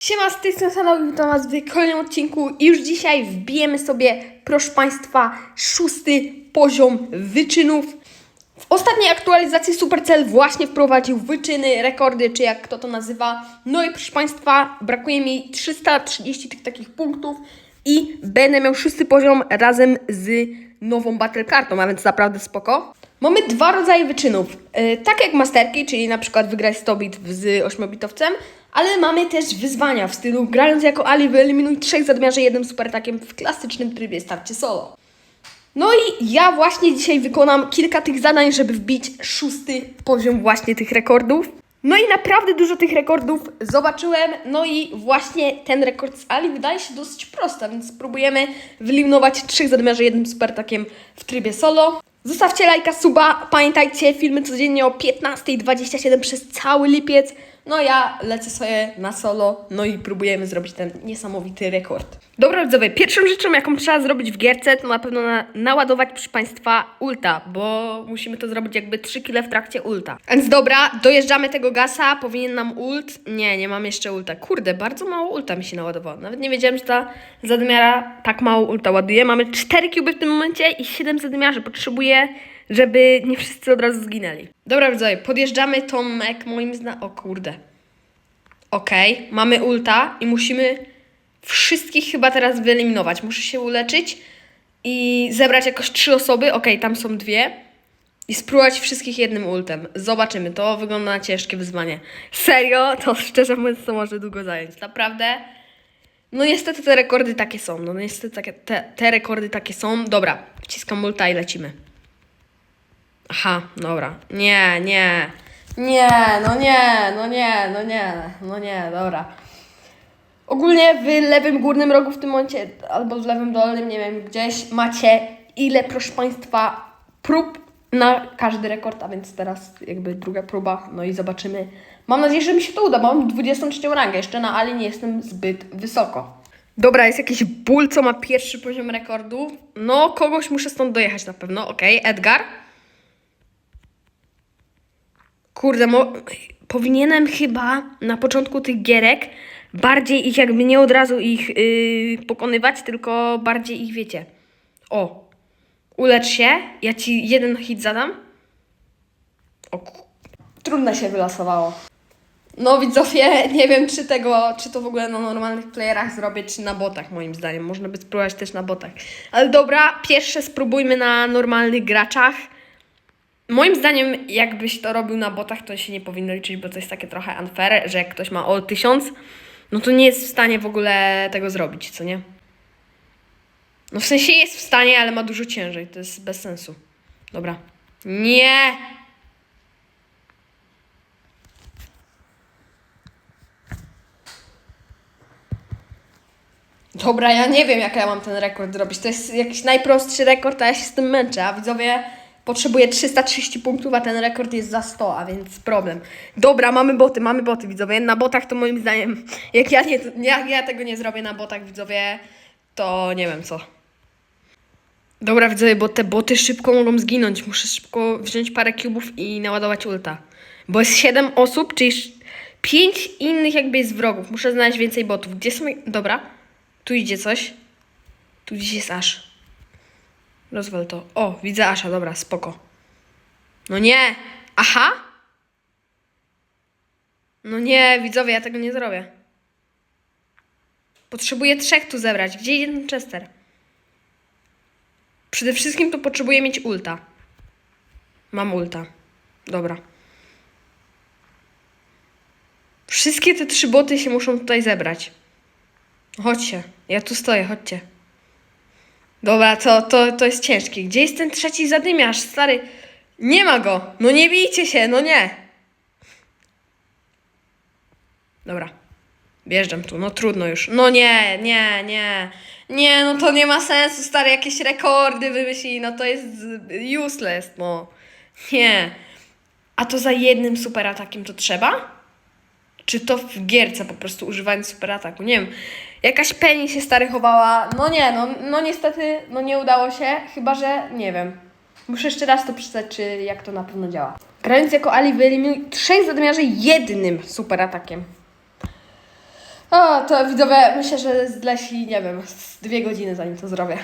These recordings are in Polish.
Siema, z tej strony witam Was w kolejnym odcinku i już dzisiaj wbijemy sobie, proszę Państwa, szósty poziom wyczynów. W ostatniej aktualizacji Supercell właśnie wprowadził wyczyny, rekordy, czy jak kto to nazywa. No i proszę Państwa, brakuje mi 330 tych takich punktów i będę miał szósty poziom razem z nową battle kartą, a więc naprawdę spoko. Mamy dwa rodzaje wyczynów. Yy, tak jak masterki, czyli na przykład wygrać 100 bit z 8-bitowcem, ale mamy też wyzwania w stylu grając jako Ali wyeliminuj trzech zadmiarzy jednym superatakiem w klasycznym trybie starcie solo. No i ja właśnie dzisiaj wykonam kilka tych zadań, żeby wbić szósty poziom właśnie tych rekordów. No i naprawdę dużo tych rekordów zobaczyłem, no i właśnie ten rekord z Ali wydaje się dosyć prosty, więc spróbujemy wyeliminować trzech zadmiarzy jednym superatakiem w trybie solo. Zostawcie lajka, suba, pamiętajcie, filmy codziennie o 15.27 przez cały lipiec. No ja lecę sobie na solo, no i próbujemy zrobić ten niesamowity rekord. Dobra widzowie, pierwszą rzeczą jaką trzeba zrobić w gierce to na pewno na, naładować proszę Państwa ulta, bo musimy to zrobić jakby 3 kile w trakcie ulta. Więc dobra, dojeżdżamy tego gasa, powinien nam ult. Nie, nie mam jeszcze ulta. Kurde, bardzo mało ulta mi się naładowało. Nawet nie wiedziałem, że ta zadmiara tak mało ulta ładuje. Mamy 4 kuby w tym momencie i 7 zadmiarzy. Potrzebuję żeby nie wszyscy od razu zginęli. Dobra, widzowie, podjeżdżamy Tomek moim zna... O kurde. Okej, mamy ulta i musimy wszystkich chyba teraz wyeliminować. Muszę się uleczyć i zebrać jakoś trzy osoby. Okej, tam są dwie. I spróbować wszystkich jednym ultem. Zobaczymy, to wygląda na ciężkie wyzwanie. Serio, to szczerze mówiąc to może długo zająć. Naprawdę. No niestety te rekordy takie są. No niestety te, te rekordy takie są. Dobra, wciskam ulta i lecimy. Aha, dobra. Nie, nie. Nie, no nie, no nie, no nie, no nie, dobra. Ogólnie w lewym górnym rogu w tym momencie, albo w lewym dolnym, nie wiem, gdzieś macie ile, proszę Państwa, prób na każdy rekord, a więc teraz jakby druga próba, no i zobaczymy. Mam nadzieję, że mi się to uda, bo mam 23 rangę, jeszcze na Ali nie jestem zbyt wysoko. Dobra, jest jakiś ból, co ma pierwszy poziom rekordu. No, kogoś muszę stąd dojechać na pewno, okej, Edgar. Kurde, mo- powinienem chyba na początku tych gierek bardziej ich jakby nie od razu ich yy, pokonywać, tylko bardziej ich wiecie. O, ulecz się, ja ci jeden hit zadam. O, trudno się wylosowało. No widzowie, nie wiem czy tego, czy to w ogóle na normalnych playerach zrobię, czy na botach moim zdaniem. Można by spróbować też na botach. Ale dobra, pierwsze spróbujmy na normalnych graczach. Moim zdaniem, jakbyś to robił na botach, to się nie powinno liczyć, bo to jest takie trochę unfair, że jak ktoś ma all 1000, no to nie jest w stanie w ogóle tego zrobić, co nie? No w sensie jest w stanie, ale ma dużo ciężej, to jest bez sensu. Dobra. Nie! Dobra, ja nie wiem, jak ja mam ten rekord zrobić. To jest jakiś najprostszy rekord, a ja się z tym męczę. A widzowie, potrzebuję 330 punktów, a ten rekord jest za 100, a więc problem. Dobra, mamy boty, mamy boty, widzowie. Na botach to moim zdaniem, jak ja, nie, jak ja tego nie zrobię na botach, widzowie, to nie wiem co. Dobra, widzowie, bo te boty szybko mogą zginąć. Muszę szybko wziąć parę cubów i naładować ulta. Bo jest 7 osób, czyli 5 innych jakby jest wrogów. Muszę znaleźć więcej botów. Gdzie są... Dobra. Tu idzie coś. Tu gdzieś jest Ash. Rozwal to. O, widzę Asha, dobra, spoko. No nie! Aha! No nie, widzowie, ja tego nie zrobię. Potrzebuję trzech tu zebrać. Gdzie jeden Chester? Przede wszystkim to potrzebuję mieć ulta. Mam ulta. Dobra. Wszystkie te trzy boty się muszą tutaj zebrać. Chodźcie, ja tu stoję, chodźcie. Dobra, to, to, to jest ciężkie. Gdzie jest ten trzeci zadymiarz, stary? Nie ma go! No nie bijcie się, no nie! Dobra. Wjeżdżam tu, no trudno już. No nie, nie, nie. Nie, no to nie ma sensu, stary, jakieś rekordy wymyślili, no to jest useless, no. Nie. A to za jednym super atakiem to trzeba? Czy to w gierce po prostu używając super ataku? Nie wiem. Jakaś Penny się stary chowała. No nie, no, no niestety no nie udało się, chyba że nie wiem. Muszę jeszcze raz to przeczytać, czy jak to na pewno działa. Grając jako Ali wyeliminuj trzech zadymiarzy jednym super atakiem. O, to widzowie, myślę, że zleci, nie wiem, z dwie godziny zanim to zrobię.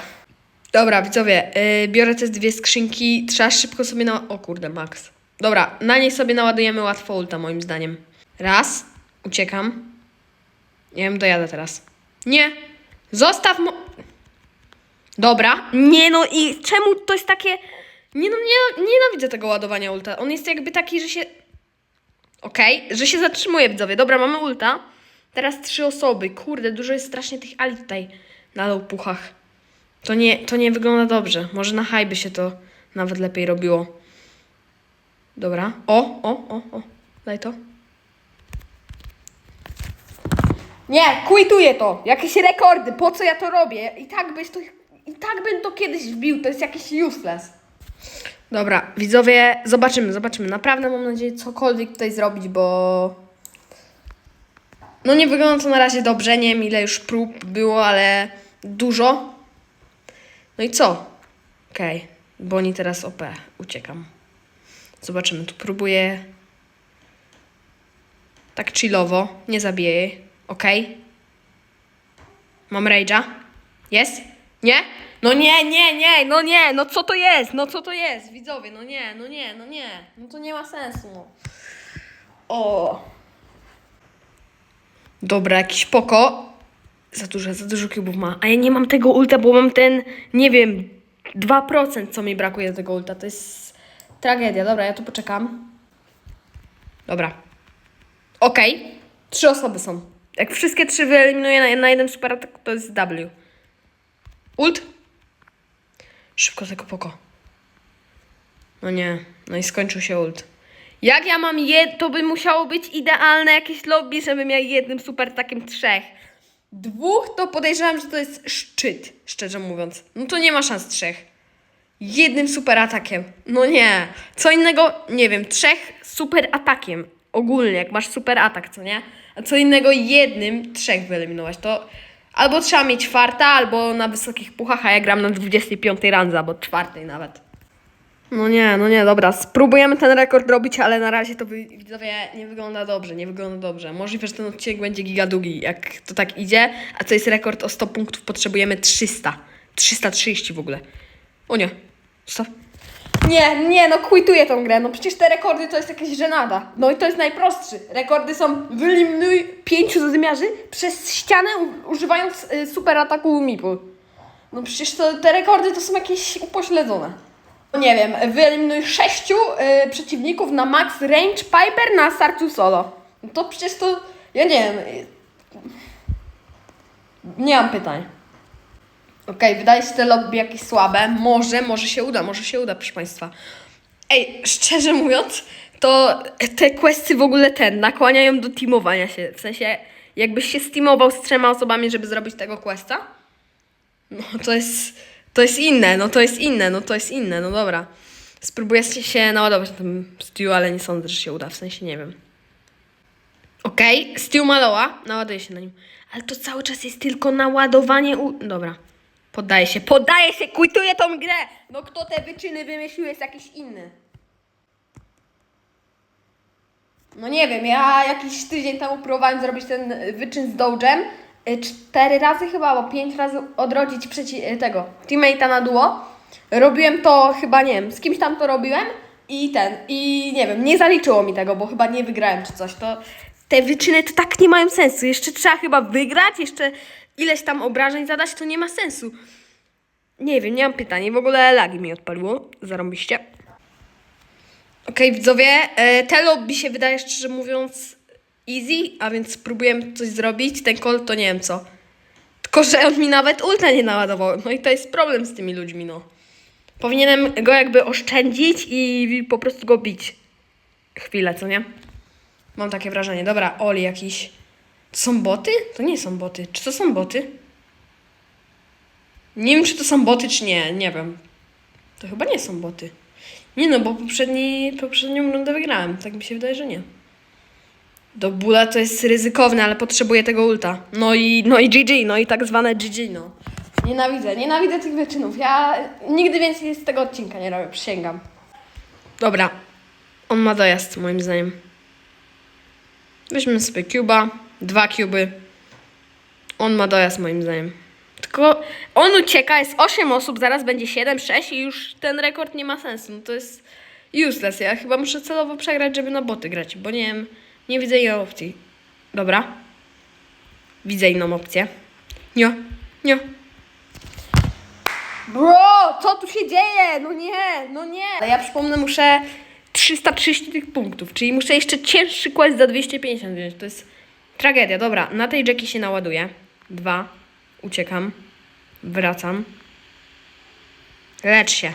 Dobra, widzowie, yy, biorę te dwie skrzynki, trzeba szybko sobie na... O kurde, max. Dobra, na niej sobie naładujemy łatwo ulta, moim zdaniem. Raz, uciekam. Nie wiem, dojadę teraz. Nie, zostaw mo... Dobra, nie no i czemu to jest takie... Nie no, nie, nienawidzę tego ładowania ulta. On jest jakby taki, że się... Okej, że się zatrzymuje, widzowie. Dobra, mamy ulta. Teraz trzy osoby. Kurde, dużo jest strasznie tych ali tutaj na lopuchach. To nie, to nie wygląda dobrze. Może na high by się to nawet lepiej robiło. Dobra. O, o, o, o. Daj to. Nie, quituję to. Jakieś rekordy. Po co ja to robię? I tak byś to... I tak bym to kiedyś wbił. To jest jakiś useless. Dobra, widzowie, zobaczymy, zobaczymy. Naprawdę mam nadzieję cokolwiek tutaj zrobić, bo... No nie wygląda to na razie dobrze, nie wiem ile już prób było, ale dużo. No i co? Okej, bo oni teraz OP, uciekam. Zobaczymy, tu próbuję tak chillowo, nie zabiję jej, okej. Mam rage'a? Jest? Nie? No nie, nie, nie, no nie, no co to jest? No co to jest? Widzowie, no nie, no nie, no nie. No to nie ma sensu, no. O. Dobra, jakiś poko. Za dużo, za dużo kubów ma. A ja nie mam tego ulta, bo mam ten, nie wiem, 2% co mi brakuje do tego ulta. To jest tragedia. Dobra, ja tu poczekam. Dobra. Okej. Trzy osoby są. Jak wszystkie trzy wyeliminuję na, na jeden super atak, to jest W. Ult? Szybko tego poko. No nie, no i skończył się ult. Jak ja mam je, to by musiało być idealne jakieś lobby, żebym miał jednym super takim trzech. Dwóch to podejrzewam, że to jest szczyt, szczerze mówiąc. No to nie ma szans trzech. Jednym super atakiem. No nie. Co innego, nie wiem, trzech super atakiem. Ogólnie, jak masz super atak, co nie? A co innego jednym trzech wyeliminować. To albo trzeba mieć farta, albo na wysokich puchach, a ja gram na 25 randze, albo czwartej nawet. No nie, no nie, dobra, spróbujemy ten rekord robić, ale na razie to widzowie nie wygląda dobrze, nie wygląda dobrze. Możliwe, że ten odcinek będzie gigadugi, jak to tak idzie, a to jest rekord o 100 punktów, potrzebujemy 300. 330 w ogóle. O nie, stop. Nie, nie, no quituję tą grę, no przecież te rekordy to jest jakaś żenada. No i to jest najprostszy. Rekordy są wyeliminuj pięciu zadymiarzy przez ścianę używając y, super ataku Meeple. No przecież to, te rekordy to są jakieś upośledzone. No Nie wiem, wyeliminuj sześciu y, przeciwników na max range Piper na starciu solo. No to przecież to, ja nie wiem. y, Nie mam pytań. Okej, wydaje się te lobby jakieś słabe. Może, może się uda, może się uda, proszę Państwa. Ej, szczerze mówiąc, to te questy w ogóle ten, nakłaniają do teamowania się. W sensie, jakbyś się steamował z trzema osobami, żeby zrobić tego questa, no to jest, to jest inne, no to jest inne, no to jest inne, no dobra. Spróbuję się- się naładować na tym Stew, ale nie sądzę, że się uda, w sensie nie wiem. Okej, okay, Stew Maloa, naładuję się na nim. Ale to cały czas jest tylko naładowanie u... Dobra, poddaję się, poddaję się, quituję tą grę! No kto te wyczyny wymyślił jest jakiś inny. No nie wiem, ja jakiś tydzień temu próbowałem zrobić ten wyczyn z Doge'em. Y, Cztery razy chyba, albo pięć razy odrodzić przeci- y, tego teammate'a na duo. Robiłem to chyba, nie wiem, z kimś tam to robiłem i ten, i nie wiem, nie zaliczyło mi tego, bo chyba nie wygrałem czy coś. To te wyczyny to tak nie mają sensu. Jeszcze trzeba chyba wygrać, jeszcze ileś tam obrażeń zadać, to nie ma sensu. Nie wiem, nie mam pytań. W ogóle lagi mi odpaliło. Zarąbiście. Okej, widzowie, e, te lobby się wydaje szczerze mówiąc easy, a więc spróbujemy coś zrobić. Ten call to nie wiem co. Tylko, że on mi nawet ulta nie naładował. No i to jest problem z tymi ludźmi, no. Powinienem go jakby oszczędzić i po prostu go bić. Chwilę, co nie? Mam takie wrażenie. Dobra, Oli jakiś. Są boty? To nie są boty. Czy to są boty? Nie wiem, czy to są boty, czy nie. Nie wiem. To chyba nie są boty. Nie no, bo poprzedni, poprzednią rundę wygrałem. Tak mi się wydaje, że nie. Do bóla to jest ryzykowne, ale potrzebuję tego ulta. No i, no i GG, no i tak zwane GG, no. Nienawidzę, nienawidzę tych wyczynów. Ja nigdy więcej z tego odcinka nie robię, przysięgam. Dobra, on ma dojazd moim zdaniem. Weźmy sobie cuba, dwa cuby. On ma dojazd moim zdaniem. Tylko on ucieka, jest 8 osób, zaraz będzie 7, 6 i już ten rekord nie ma sensu. No to jest useless. Ja chyba muszę celowo przegrać, żeby na boty grać, bo nie wiem, nie widzę innej opcji. Dobra. Widzę inną opcję. Nie, nie. Bro, co tu się dzieje? No nie, no nie. Ja przypomnę, muszę 330 tych punktów, czyli muszę jeszcze cięższy quest za 250 wziąć. To jest tragedia. Dobra, na tej Jackie się naładuję. Dwa. Uciekam. Wracam. Lecz się.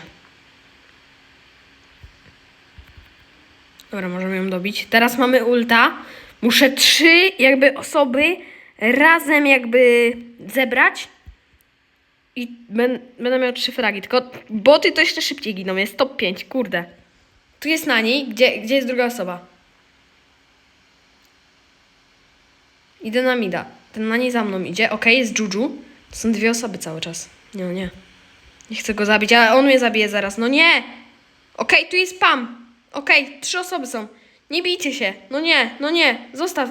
Dobra, możemy ją dobić. Teraz mamy ulta. Muszę trzy jakby osoby razem jakby zebrać. I będę miał trzy fragi. Tylko boty to jeszcze szybciej giną. Jest top 5, kurde. Tu jest na niej. Gdzie, gdzie jest druga osoba? Idę na mida. Ten na niej za mną idzie. Okej, jest Juju. To są dwie osoby cały czas. Nie, no nie. Nie chcę go zabić, ale on mnie zabije zaraz. No nie! Okej, tu jest Pam. Okej, trzy osoby są. Nie bijcie się. No nie, no nie. Zostaw.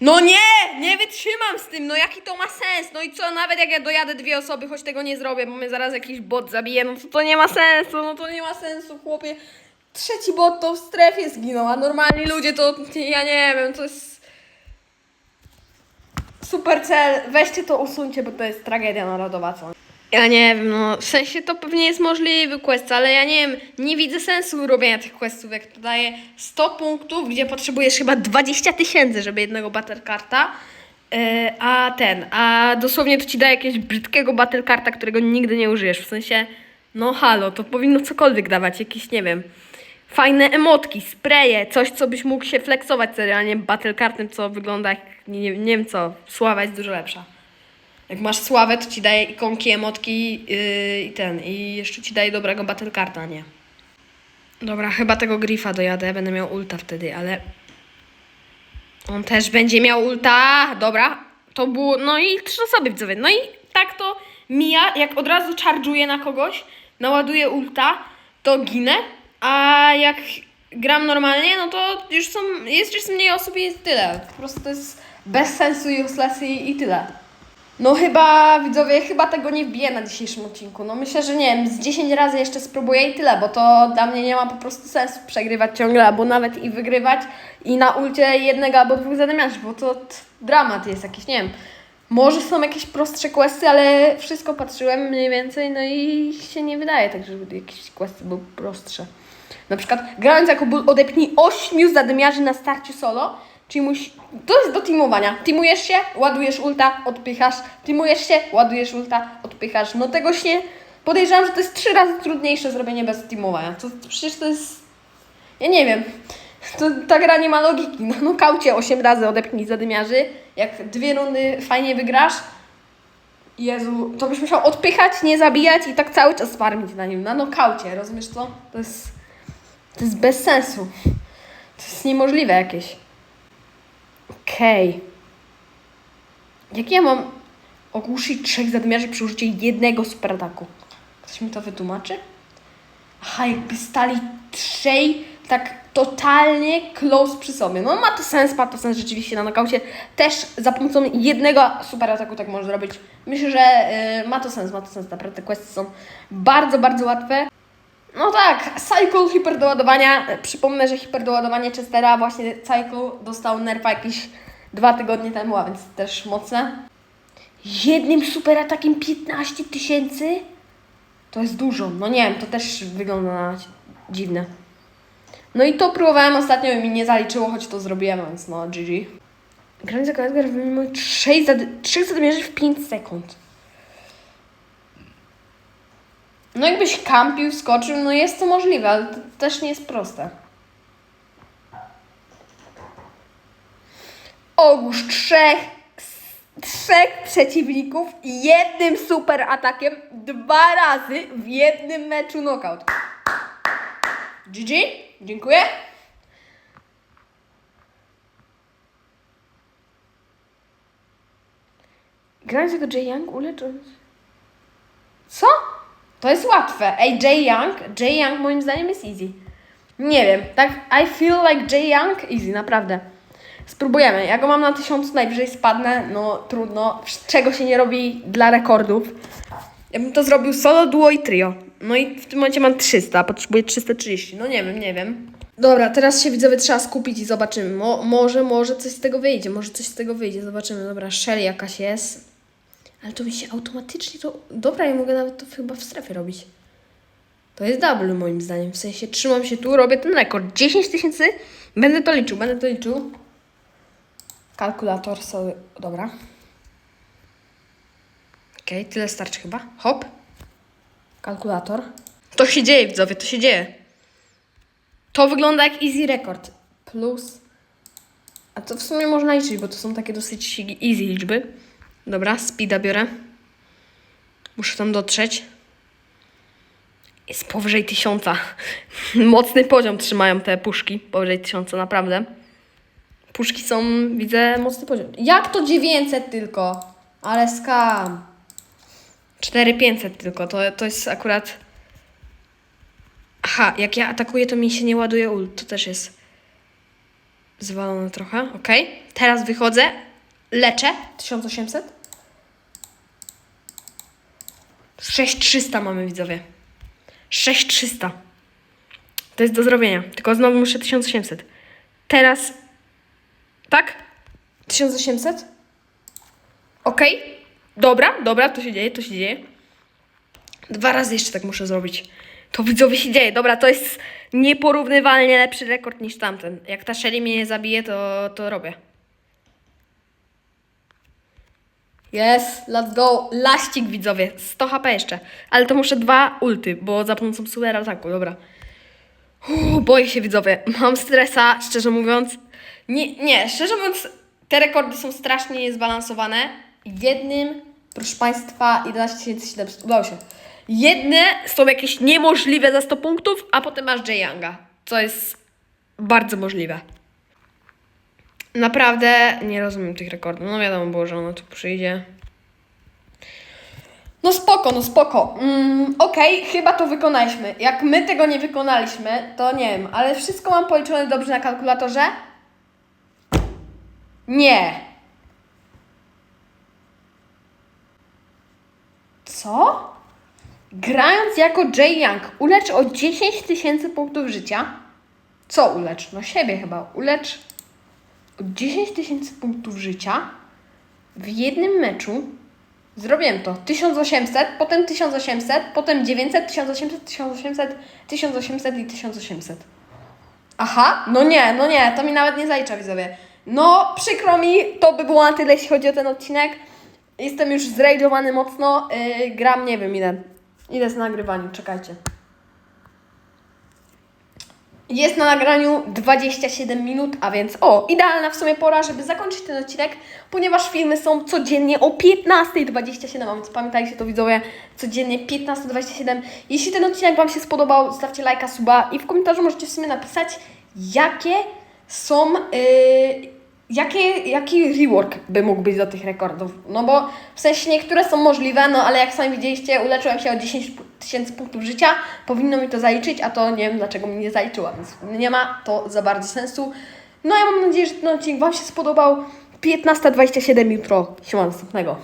No nie! Nie wytrzymam z tym. No jaki to ma sens? No i co, nawet jak ja dojadę dwie osoby, choć tego nie zrobię, bo mnie zaraz jakiś bot zabije, no to to nie ma sensu. No to nie ma sensu, chłopie. Trzeci bot to w strefie zginął, a normalni ludzie to, ja nie wiem, to jest... Super cel, weźcie to usuńcie, bo to jest tragedia narodowa, co? Ja nie wiem, no w sensie to pewnie jest możliwy quest, ale ja nie wiem, nie widzę sensu robienia tych questów, jak to daje 100 punktów, gdzie potrzebujesz chyba 20 tysięcy, żeby jednego battlecarta, yy, a ten, a dosłownie to ci daje jakiegoś brzydkiego battlecarta, którego nigdy nie użyjesz, w sensie, no halo, to powinno cokolwiek dawać, jakieś, nie wiem, fajne emotki, spreje, coś, co byś mógł się flexować serio, a nie battlecartem, co wygląda jak, nie, nie, wiem co, sława jest dużo lepsza. Jak masz sławę, to ci daje ikonki, emotki yy, i ten. I jeszcze ci daje dobrego battlecarda, nie? Dobra, chyba tego Grifa dojadę, będę miał ulta wtedy, ale... On też będzie miał ulta, dobra. To było, no i trzy osoby widzowie. No i tak to mija, jak od razu charge'uję na kogoś, naładuję ulta, to ginę, a jak gram normalnie, no to już są, jest już mniej osób i jest tyle. Po prostu to jest bez sensu, useless i, i tyle. No chyba, widzowie, chyba tego nie wbiję na dzisiejszym odcinku. No myślę, że nie wiem, z 10 razy jeszcze spróbuję i tyle, bo to dla mnie nie ma po prostu sensu przegrywać ciągle, albo nawet i wygrywać i na ulcie jednego albo dwóch zadymiarzy, bo to dramat jest jakiś, nie wiem. Może są jakieś prostsze questy, ale wszystko patrzyłem mniej więcej, no i się nie wydaje tak, żeby jakieś questy były prostsze. Na przykład grając jako ból odepnij 8 zadymiarzy na starcie solo, czyli musi... To jest do teamowania. Teamujesz się, ładujesz ulta, odpychasz. Teamujesz się, ładujesz ulta, odpychasz. No tego się... Podejrzewam, że to jest trzy razy trudniejsze zrobienie bez teamowania. To, to przecież to jest... Ja nie wiem. To, ta gra nie ma logiki. Na nokaucie 8 razy odepnij zadymiarzy. Jak dwie rundy fajnie wygrasz, Jezu, to byś musiał odpychać, nie zabijać i tak cały czas farmić na nim. Na nokaucie, rozumiesz co? To jest... To jest bez sensu. To jest niemożliwe jakieś. Okej. Jak ja mam ogłuszyć trzech zadymiarzy przy użyciu jednego superataku? Ktoś mi to wytłumaczy? Aha, jakby stali trzej tak totalnie close przy sobie. No ma to sens, ma to sens rzeczywiście na nokaucie. Też za pomocą jednego superataku tak można zrobić. Myślę, że y, ma to sens, ma to sens. Naprawdę te questy są bardzo, bardzo łatwe. No tak, Cycle hiperdoładowania. Przypomnę, że hiperdoładowanie Chestera właśnie Cycle dostał nerfa jakieś dwa tygodnie temu, a więc też mocne. Jednym super atakiem 15 tysięcy? To jest dużo. No nie wiem, to też wygląda na dziwne. No i to próbowałem ostatnio i mi nie zaliczyło, choć to zrobiłem, więc no GG. Granic jako Edgar wyjmuje 3 zady- 3 zadymiarzy w 5 sekund. No jakbyś kampił, skoczył, no jest to możliwe, ale to też nie jest proste. Ogłóż trzech, trzech przeciwników jednym super atakiem dwa razy w jednym meczu knockout. GG, dziękuję. Grając jako Jay Young ulecząc. Co? To jest łatwe. Ej, Jay Young, Jay Young moim zdaniem jest easy. Nie wiem, tak I feel like Jay Young easy, naprawdę. Spróbujemy. Ja go mam na 1000, najwyżej spadnę. No trudno. Czego się nie robi dla rekordów. Ja bym to zrobił solo, duo i trio. No i w tym momencie mam 300, a potrzebuję 330. No nie wiem, nie wiem. Dobra, teraz się widzowie trzeba skupić i zobaczymy. Mo może, może coś z tego wyjdzie. Może coś z tego wyjdzie. Zobaczymy. Dobra, Shelly jakaś jest. Ale to mi się automatycznie to... Dobra, ja mogę nawet to chyba w strefie robić. To jest double moim zdaniem. W sensie trzymam się tu, robię ten rekord. 10 tysięcy. Będę to liczył, będę to liczył. Kalkulator sobie. Dobra. Okej, tyle starczy chyba. Hop. Kalkulator. To się dzieje, widzowie, to się dzieje. To wygląda jak easy record. Plus. A to w sumie można liczyć, bo to są takie dosyć easy liczby. Dobra, speeda biorę. Muszę tam dotrzeć. Jest powyżej tysiąca. Mocny poziom trzymają te puszki. Powyżej tysiąca, naprawdę. Puszki są, widzę, mocny poziom. Jak to 900 tylko? Ale skam. 4500 tylko, to, to jest akurat... Aha, jak ja atakuję, to mi się nie ładuje ult. To też jest zwalone trochę. Ok. Teraz wychodzę. Leczę. 1800. 6300 mamy, widzowie. 6300. To jest do zrobienia. Tylko znowu muszę 1800. Teraz. Tak? 1800? Okej. Dobra, dobra, to się dzieje, to się dzieje. Dwa razy jeszcze tak muszę zrobić. To widzowie się dzieje. Dobra, to jest nieporównywalnie lepszy rekord niż tamten. Jak ta Shelly mnie nie zabije, to, to robię. Yes, let's go. Laścik widzowie. 100 HP jeszcze. Ale to muszę dwa ulty, bo za pomocą super ataku, dobra. Uuu, boję się widzowie. Mam stresa, szczerze mówiąc. Nie, nie, szczerze mówiąc, te rekordy są strasznie niezbalansowane. Jednym, proszę Państwa, 11700 udało się. Jedne są jakieś niemożliwe za 100 punktów, a potem masz Jay Younga, co jest bardzo możliwe. Naprawdę nie rozumiem tych rekordów. No wiadomo było, że ono tu przyjdzie. No spoko, no spoko. Mm, Okej, chyba to wykonaliśmy. Jak my tego nie wykonaliśmy, to nie wiem, ale wszystko mam policzone dobrze na kalkulatorze? Nie. Co? Grając jako Jay Young, ulecz o 10 tysięcy punktów życia. Co ulecz? No siebie chyba. Ulecz 10 tysięcy punktów życia w jednym meczu. Zrobiłem to. 1800, potem 1800, potem 900, 1800, 1800, 1800 i 1800. Aha, no nie, no nie, to mi nawet nie zalicza widzowie. No, przykro mi, to by było na tyle, jeśli chodzi o ten odcinek. Jestem już zrajdowany mocno, yy, gram nie wiem ile. Ile jest na nagrywaniu, czekajcie. Jest na nagraniu 27 minut, a więc o, idealna w sumie pora, żeby zakończyć ten odcinek, ponieważ filmy są codziennie o 15.27, a więc pamiętajcie to widzowie, codziennie 15.27. Jeśli ten odcinek Wam się spodobał, zostawcie lajka, suba i w komentarzu możecie w sumie napisać, jakie są, yy, jakie, jaki rework by mógł być do tych rekordów. No bo w sensie niektóre są możliwe, no ale jak sami widzieliście, uleczyłem się o 10 tysięcy punktów życia, powinno mi to zaliczyć, a to nie wiem dlaczego mi nie zaliczyła, więc nie ma to za bardzo sensu. No ja mam nadzieję, że ten odcinek Wam się spodobał. 15.27 jutro. Siema następnego.